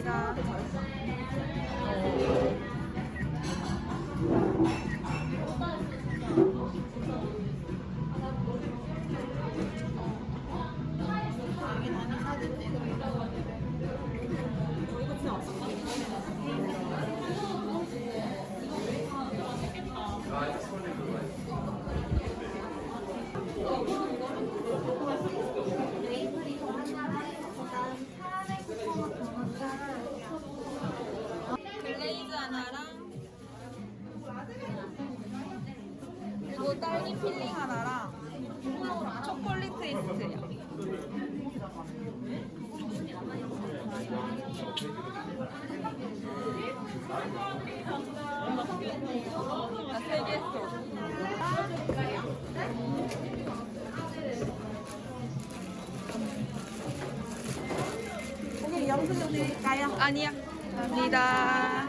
감사합니다. 필링 하나랑 초콜릿 트위스트요. 나세개 영수증 드릴까요? 아니야. 감사합니다.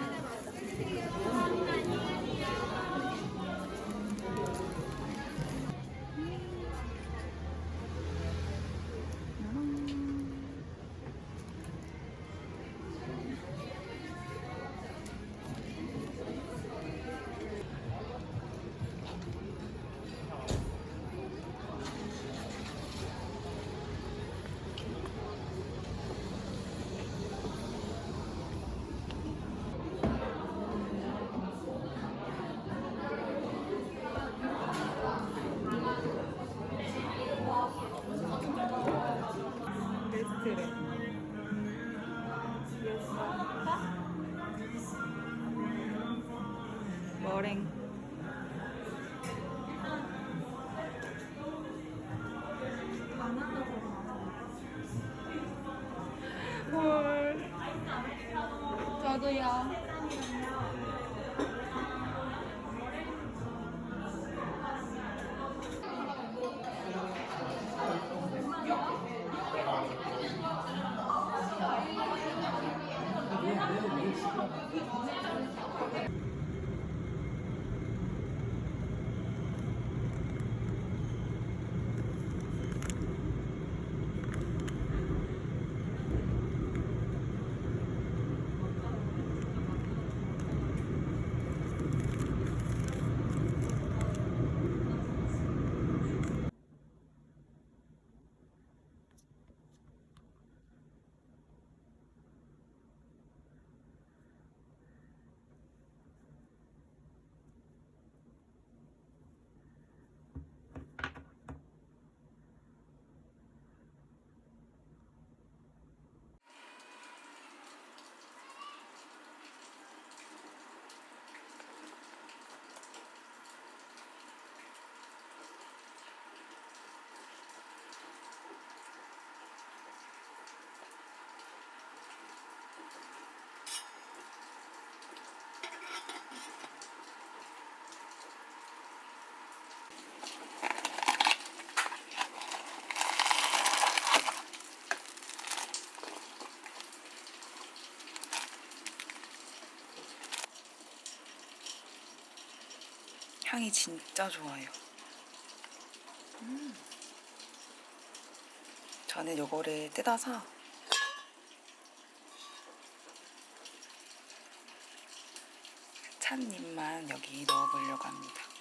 베스 향이 진짜 좋아요. 음. 저는 요거를 뜯어서 찻잎만 여기 넣어보려고 합니다.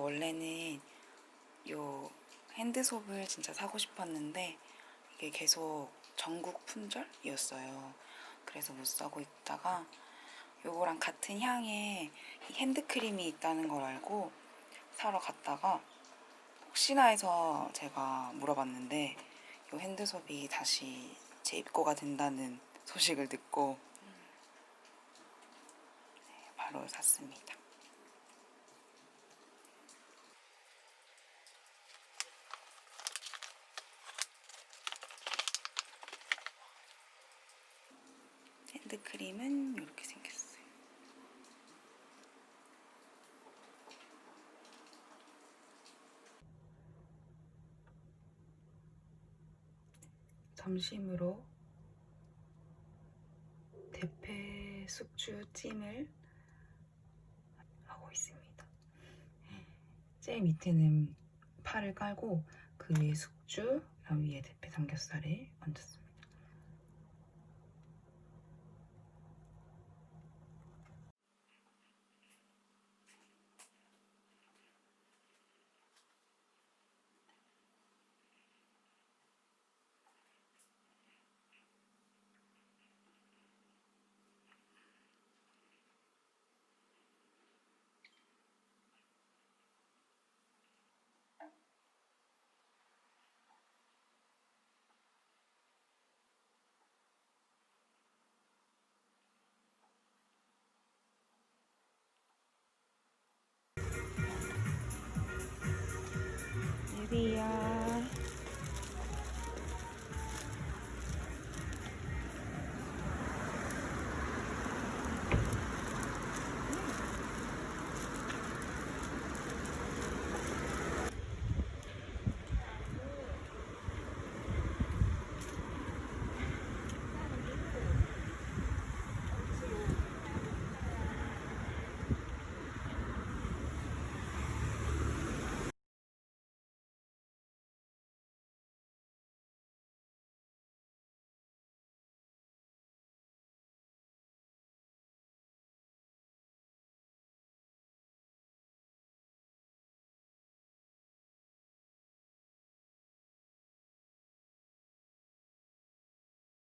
원래는 요 핸드솝을 진짜 사고 싶었는데 이게 계속 전국 품절이었어요. 그래서 못 사고 있다가 요거랑 같은 이 핸드크림이 있다는 걸 알고 사러 갔다가 혹시나 해서 제가 물어봤는데 요 핸드솝이 다시 재입고가 된다는 소식을 듣고 네, 바로 샀습니다. 핸드크림은 이렇게 생겼어요. 점심으로 대패 숙주 찜을 하고 있습니다. 제일 밑에는 파를 깔고 그 위에 숙주, 그 위에 대패 삼겹살을 얹었습니다. Yeah.